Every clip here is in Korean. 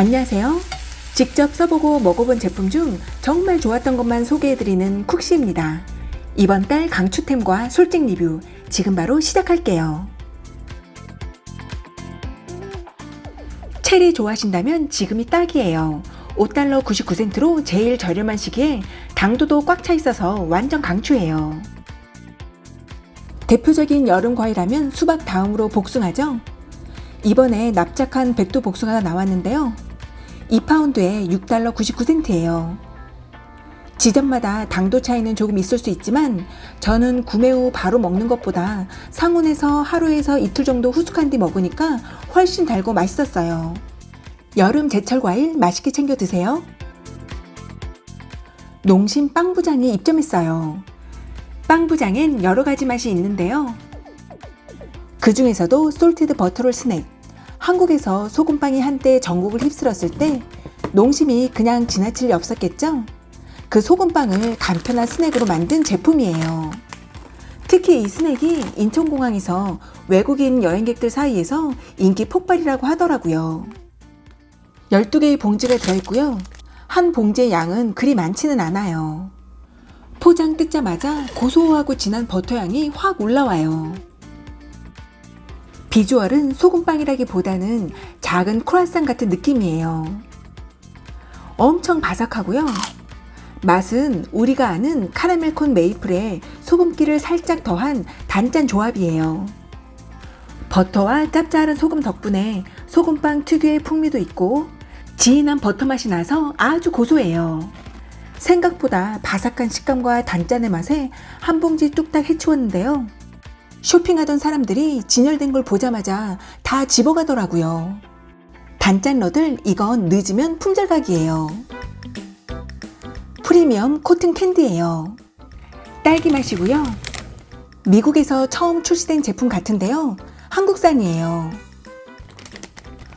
안녕하세요. 직접 써보고 먹어본 제품 중 정말 좋았던 것만 소개해드리는 쿡시입니다. 이번 달 강추템과 솔직 리뷰 지금 바로 시작할게요. 체리 좋아하신다면 지금이 딱이에요. 5달러 99센트로 제일 저렴한 시기에 당도도 꽉 차 있어서 완전 강추예요. 대표적인 여름 과일하면 수박 다음으로 복숭아죠. 이번에 납작한 백두 복숭아가 나왔는데요. 2파운드에 6달러 99센트예요. 지점마다 당도 차이는 조금 있을 수 있지만 저는 구매 후 바로 먹는 것보다 상온에서 하루에서 이틀 정도 후숙한 뒤 먹으니까 훨씬 달고 맛있었어요. 여름 제철 과일 맛있게 챙겨 드세요. 농심 빵부장이 입점했어요. 빵부장엔 여러 가지 맛이 있는데요. 그 중에서도 솔티드 버터롤 스낵. 한국에서 소금빵이 한때 전국을 휩쓸었을 때 농심이 그냥 지나칠 리 없었겠죠? 그 소금빵을 간편한 스낵으로 만든 제품이에요. 특히 이 스낵이 인천공항에서 외국인 여행객들 사이에서 인기 폭발이라고 하더라고요. 12개의 봉지가 들어있고요. 한 봉지의 양은 그리 많지는 않아요. 포장 뜯자마자 고소하고 진한 버터 향이 확 올라와요. 비주얼은 소금빵이라기보다는 작은 크루아상 같은 느낌이에요. 엄청 바삭하고요. 맛은 우리가 아는 카라멜 콘 메이플에 소금기를 살짝 더한 단짠 조합이에요. 버터와 짭짤한 소금 덕분에 소금빵 특유의 풍미도 있고 진한 버터 맛이 나서 아주 고소해요. 생각보다 바삭한 식감과 단짠의 맛에 한 봉지 뚝딱 해치웠는데요. 쇼핑하던 사람들이 진열된 걸 보자마자 다 집어가더라고요. 단짠러들 이건 늦으면 품절각이에요. 프리미엄 코튼 캔디예요. 딸기 맛이고요. 미국에서 처음 출시된 제품 같은데요. 한국산이에요.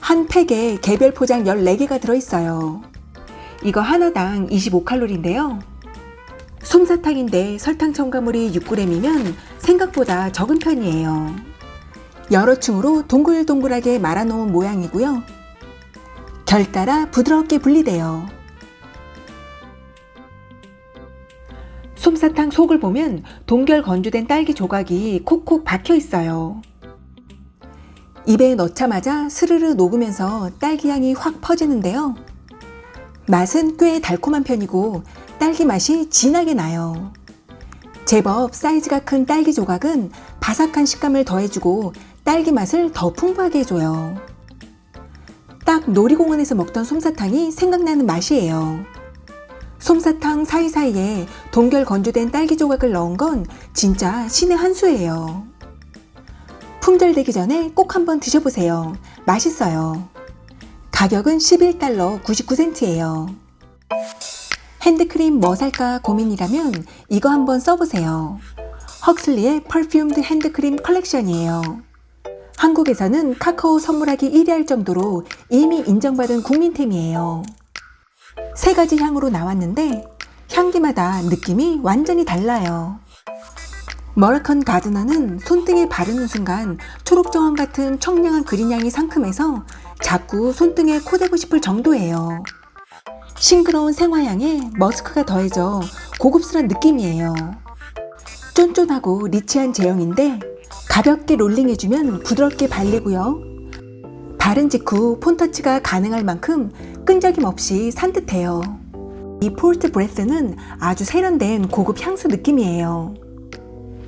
한 팩에 개별 포장 14개가 들어있어요. 이거 하나당 25칼로리인데요. 솜사탕인데 설탕 첨가물이 6g이면 생각보다 적은 편이에요. 여러 층으로 동글동글하게 말아놓은 모양이고요. 결 따라 부드럽게 분리돼요. 솜사탕 속을 보면 동결 건조된 딸기 조각이 콕콕 박혀 있어요. 입에 넣자마자 스르르 녹으면서 딸기 향이 확 퍼지는데요. 맛은 꽤 달콤한 편이고 딸기 맛이 진하게 나요. 제법 사이즈가 큰 딸기 조각은 바삭한 식감을 더해주고 딸기 맛을 더 풍부하게 해줘요. 딱 놀이공원에서 먹던 솜사탕이 생각나는 맛이에요. 솜사탕 사이사이에 동결 건조된 딸기 조각을 넣은 건 진짜 신의 한 수예요. 품절되기 전에 꼭 한번 드셔보세요. 맛있어요. 가격은 11달러 99센트예요. 핸드크림 뭐 살까 고민이라면 이거 한번 써보세요. 헉슬리의 퍼퓸드 핸드크림 컬렉션이에요. 한국에서는 카카오 선물하기 1위 할 정도로 이미 인정받은 국민템이에요. 세 가지 향으로 나왔는데 향기마다 느낌이 완전히 달라요. 머라컨 가드너는 손등에 바르는 순간 초록 정원 같은 청량한 그린 향이 상큼해서 자꾸 손등에 코대고 싶을 정도예요. 싱그러운 생화향에 머스크가 더해져 고급스런 느낌이에요. 쫀쫀하고 리치한 제형인데 가볍게 롤링해주면 부드럽게 발리고요. 바른 직후 폰터치가 가능할 만큼 끈적임 없이 산뜻해요. 이 폴트 브레스는 아주 세련된 고급 향수 느낌이에요.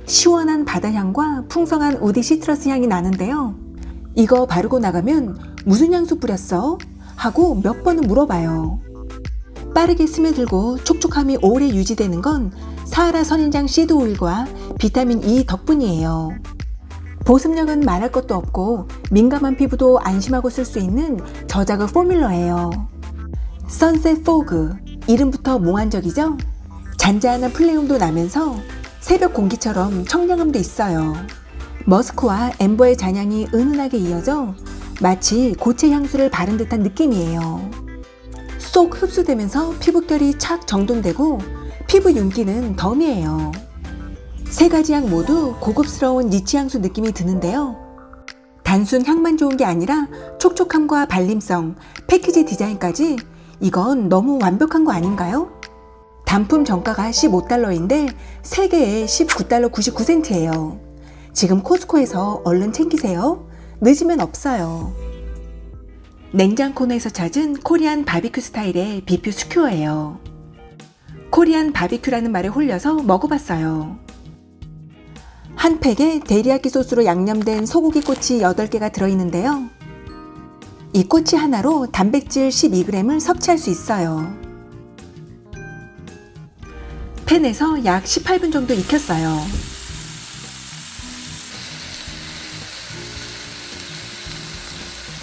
시원한 바다향과 풍성한 우디 시트러스 향이 나는데요. 이거 바르고 나가면 무슨 향수 뿌렸어? 하고 몇 번은 물어봐요. 빠르게 스며들고 촉촉함이 오래 유지되는 건 사하라 선인장 시드 오일과 비타민 E 덕분이에요. 보습력은 말할 것도 없고 민감한 피부도 안심하고 쓸 수 있는 저자극 포뮬러예요. 선셋 포그 이름부터 몽환적이죠? 잔잔한 플레움도 나면서 새벽 공기처럼 청량함도 있어요. 머스크와 엠버의 잔향이 은은하게 이어져 마치 고체 향수를 바른 듯한 느낌이에요. 쏙 흡수되면서 피부결이 착 정돈되고 피부 윤기는 덤이에요. 세 가지 향 모두 고급스러운 니치 향수 느낌이 드는데요. 단순 향만 좋은 게 아니라 촉촉함과 발림성, 패키지 디자인까지 이건 너무 완벽한 거 아닌가요? 단품 정가가 15달러인데 3개에 19달러 99센트예요. 지금 코스코에서 얼른 챙기세요. 늦으면 없어요. 냉장 코너에서 찾은 코리안 바비큐 스타일의 비프 스큐어예요. 코리안 바비큐라는 말에 홀려서 먹어봤어요. 한 팩에 데리야끼 소스로 양념된 소고기 꼬치 8개가 들어있는데요. 이 꼬치 하나로 단백질 12g을 섭취할 수 있어요. 팬에서 약 18분 정도 익혔어요.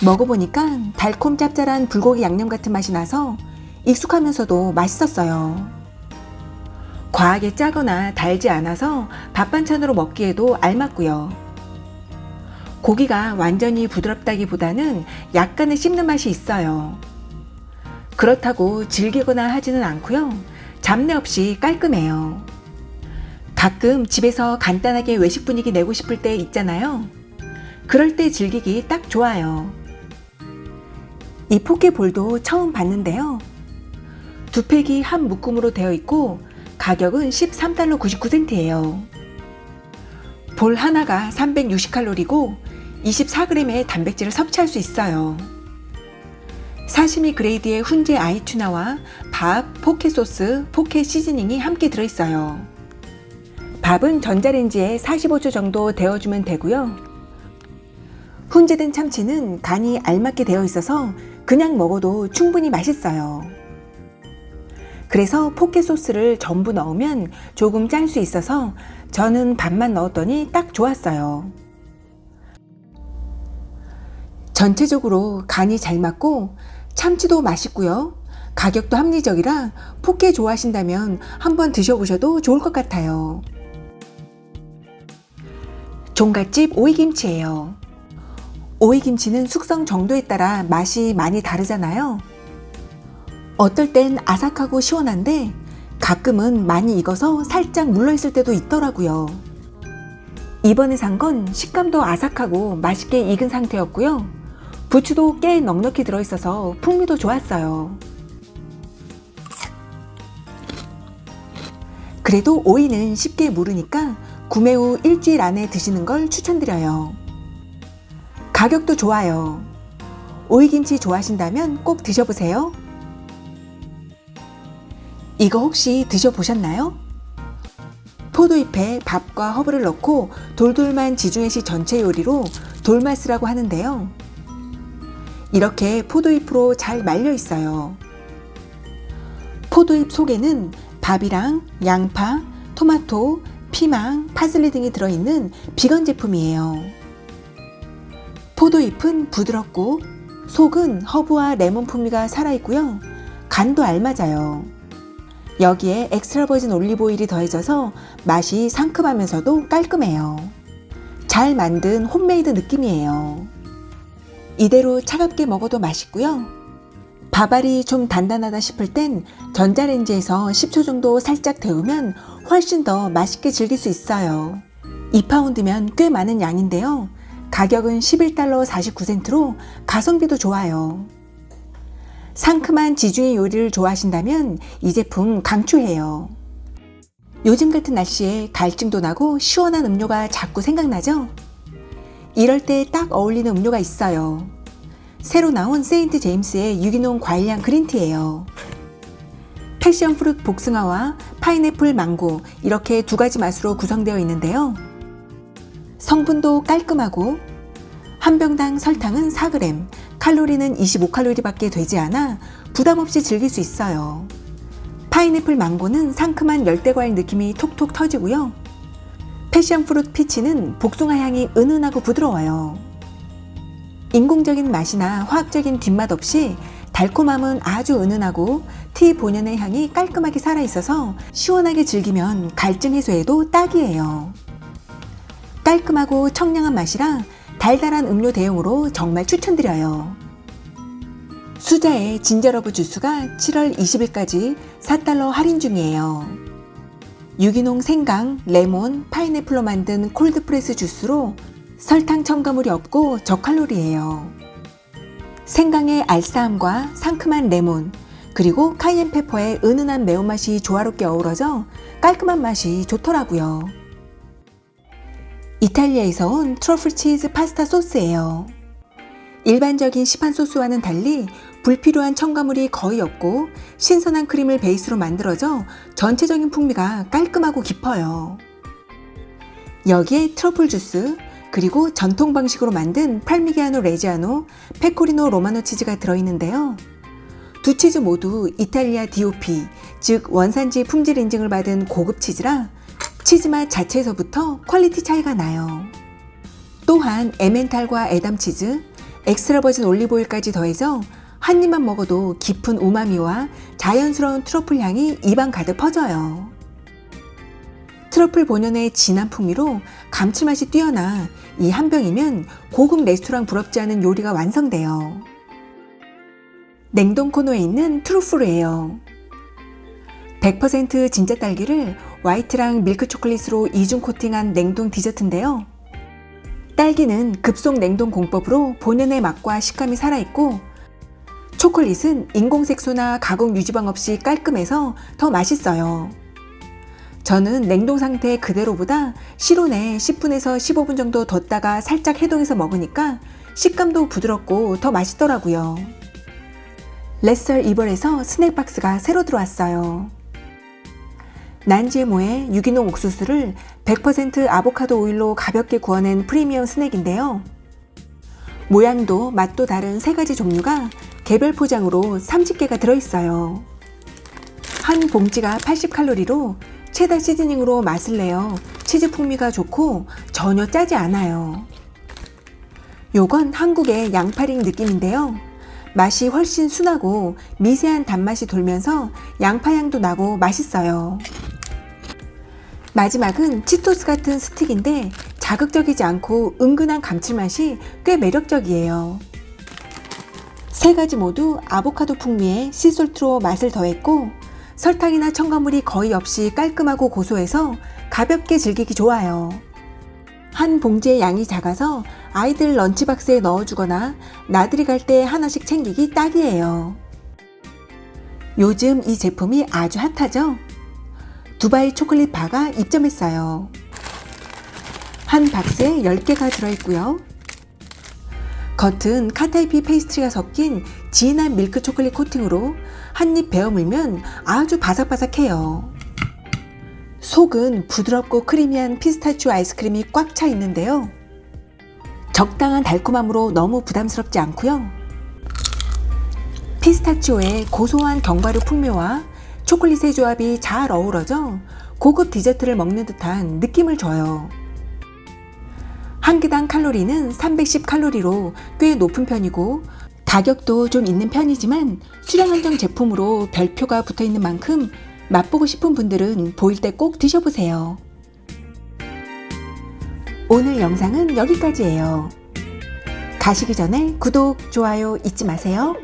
먹어보니까 달콤 짭짤한 불고기 양념 같은 맛이 나서 익숙하면서도 맛있었어요. 과하게 짜거나 달지 않아서 밥 반찬으로 먹기에도 알맞고요. 고기가 완전히 부드럽다기보다는 약간의 씹는 맛이 있어요. 그렇다고 질기거나 하지는 않고요. 잡내 없이 깔끔해요. 가끔 집에서 간단하게 외식 분위기 내고 싶을 때 있잖아요. 그럴 때 즐기기 딱 좋아요. 이 포케볼도 처음 봤는데요. 두 팩이 한 묶음으로 되어 있고 가격은 13달러 99센트예요. 볼 하나가 360칼로리고 24g의 단백질을 섭취할 수 있어요. 사시미 그레이드의 훈제 아이투나와 밥, 포케 소스, 포케 시즈닝이 함께 들어있어요. 밥은 전자레인지에 45초 정도 데워주면 되고요. 훈제된 참치는 간이 알맞게 되어 있어서 그냥 먹어도 충분히 맛있어요. 그래서 포케 소스를 전부 넣으면 조금 짤 수 있어서 저는 반만 넣었더니 딱 좋았어요. 전체적으로 간이 잘 맞고 참치도 맛있고요. 가격도 합리적이라 포케 좋아하신다면 한번 드셔보셔도 좋을 것 같아요. 종갓집 오이김치예요. 오이김치는 숙성 정도에 따라 맛이 많이 다르잖아요. 어떨 땐 아삭하고 시원한데 가끔은 많이 익어서 살짝 물러있을 때도 있더라고요. 이번에 산 건 식감도 아삭하고 맛있게 익은 상태였고요. 부추도 꽤 넉넉히 들어있어서 풍미도 좋았어요. 그래도 오이는 쉽게 무르니까 구매 후 일주일 안에 드시는 걸 추천드려요. 가격도 좋아요. 오이김치 좋아하신다면 꼭 드셔보세요. 이거 혹시 드셔보셨나요? 포도잎에 밥과 허브를 넣고 돌돌만 지중해시 전체 요리로 돌마스라고 하는데요. 이렇게 포도잎으로 잘 말려 있어요. 포도잎 속에는 밥이랑 양파, 토마토, 피망, 파슬리 등이 들어있는 비건 제품이에요. 포도잎은 부드럽고 속은 허브와 레몬 풍미가 살아있고요. 간도 알맞아요. 여기에 엑스트라 버진 올리브 오일이 더해져서 맛이 상큼하면서도 깔끔해요. 잘 만든 홈메이드 느낌이에요. 이대로 차갑게 먹어도 맛있고요. 밥알이 좀 단단하다 싶을 땐 전자레인지에서 10초 정도 살짝 데우면 훨씬 더 맛있게 즐길 수 있어요. 2파운드면 꽤 많은 양인데요. 가격은 11달러 49센트로 가성비도 좋아요. 상큼한 지중해 요리를 좋아하신다면 이 제품 강추해요. 요즘 같은 날씨에 갈증도 나고 시원한 음료가 자꾸 생각나죠? 이럴 때 딱 어울리는 음료가 있어요. 새로 나온 세인트 제임스의 유기농 과일향 그린티예요. 패션 프루트 복숭아와 파인애플 망고 이렇게 두 가지 맛으로 구성되어 있는데요. 성분도 깔끔하고 한 병당 설탕은 4g, 칼로리는 25칼로리밖에 되지 않아 부담 없이 즐길 수 있어요. 파인애플 망고는 상큼한 열대과일 느낌이 톡톡 터지고요. 패션 프루트 피치는 복숭아 향이 은은하고 부드러워요. 인공적인 맛이나 화학적인 뒷맛 없이 달콤함은 아주 은은하고 티 본연의 향이 깔끔하게 살아있어서 시원하게 즐기면 갈증 해소에도 딱이에요. 깔끔하고 청량한 맛이라 달달한 음료 대용으로 정말 추천드려요. 수자의 진저러브 주스가 7월 20일까지 4달러 할인 중이에요. 유기농 생강, 레몬, 파인애플로 만든 콜드프레스 주스로 설탕 첨가물이 없고 저칼로리예요. 생강의 알싸함과 상큼한 레몬, 그리고 카이엔 페퍼의 은은한 매운맛이 조화롭게 어우러져 깔끔한 맛이 좋더라고요. 이탈리아에서 온 트러플 치즈 파스타 소스예요. 일반적인 시판 소스와는 달리 불필요한 첨가물이 거의 없고 신선한 크림을 베이스로 만들어져 전체적인 풍미가 깔끔하고 깊어요. 여기에 트러플 주스, 그리고 전통 방식으로 만든 팔미기아노 레지아노, 페코리노 로마노 치즈가 들어있는데요. 두 치즈 모두 이탈리아 DOP, 즉 원산지 품질 인증을 받은 고급 치즈라 치즈 맛 자체에서부터 퀄리티 차이가 나요. 또한 에멘탈과 에담 치즈, 엑스트라 버진 올리브오일까지 더해서 한 입만 먹어도 깊은 우마미와 자연스러운 트러플 향이 입안 가득 퍼져요. 트러플 본연의 진한 풍미로 감칠맛이 뛰어나 이 한 병이면 고급 레스토랑 부럽지 않은 요리가 완성돼요. 냉동 코너에 있는 트루프르예요. 100% 진짜 딸기를 화이트랑 밀크 초콜릿으로 이중 코팅한 냉동 디저트인데요. 딸기는 급속 냉동 공법으로 본연의 맛과 식감이 살아있고 초콜릿은 인공 색소나 가공 유지방 없이 깔끔해서 더 맛있어요. 저는 냉동 상태 그대로보다 실온에 10분에서 15분 정도 뒀다가 살짝 해동해서 먹으니까 식감도 부드럽고 더 맛있더라고요. 레썰 이벌에서 스낵박스가 새로 들어왔어요. 난제모의 유기농 옥수수를 100% 아보카도 오일로 가볍게 구워낸 프리미엄 스낵인데요. 모양도 맛도 다른 세 가지 종류가 개별 포장으로 30개가 들어있어요. 한 봉지가 80칼로리로 체다 시즈닝으로 맛을 내어 치즈 풍미가 좋고 전혀 짜지 않아요. 요건 한국의 양파링 느낌인데요. 맛이 훨씬 순하고 미세한 단맛이 돌면서 양파향도 나고 맛있어요. 마지막은 치토스 같은 스틱인데 자극적이지 않고 은근한 감칠맛이 꽤 매력적이에요. 세 가지 모두 아보카도 풍미에 시솔트로 맛을 더했고 설탕이나 첨가물이 거의 없이 깔끔하고 고소해서 가볍게 즐기기 좋아요. 한 봉지의 양이 작아서 아이들 런치박스에 넣어주거나 나들이 갈 때 하나씩 챙기기 딱이에요. 요즘 이 제품이 아주 핫하죠? 두바이 초콜릿 바가 입점했어요. 한 박스에 10개가 들어있고요. 겉은 카타이피 페이스트리가 섞인 진한 밀크 초콜릿 코팅으로 한 입 베어 물면 아주 바삭바삭해요. 속은 부드럽고 크리미한 피스타치오 아이스크림이 꽉 차 있는데요. 적당한 달콤함으로 너무 부담스럽지 않고요. 피스타치오의 고소한 견과류 풍미와 초콜릿의 조합이 잘 어우러져 고급 디저트를 먹는 듯한 느낌을 줘요. 한 개당 칼로리는 310칼로리로 꽤 높은 편이고 가격도 좀 있는 편이지만 수량 한정 제품으로 별표가 붙어 있는 만큼 맛보고 싶은 분들은 보일 때 꼭 드셔보세요. 오늘 영상은 여기까지예요. 가시기 전에 구독, 좋아요 잊지 마세요.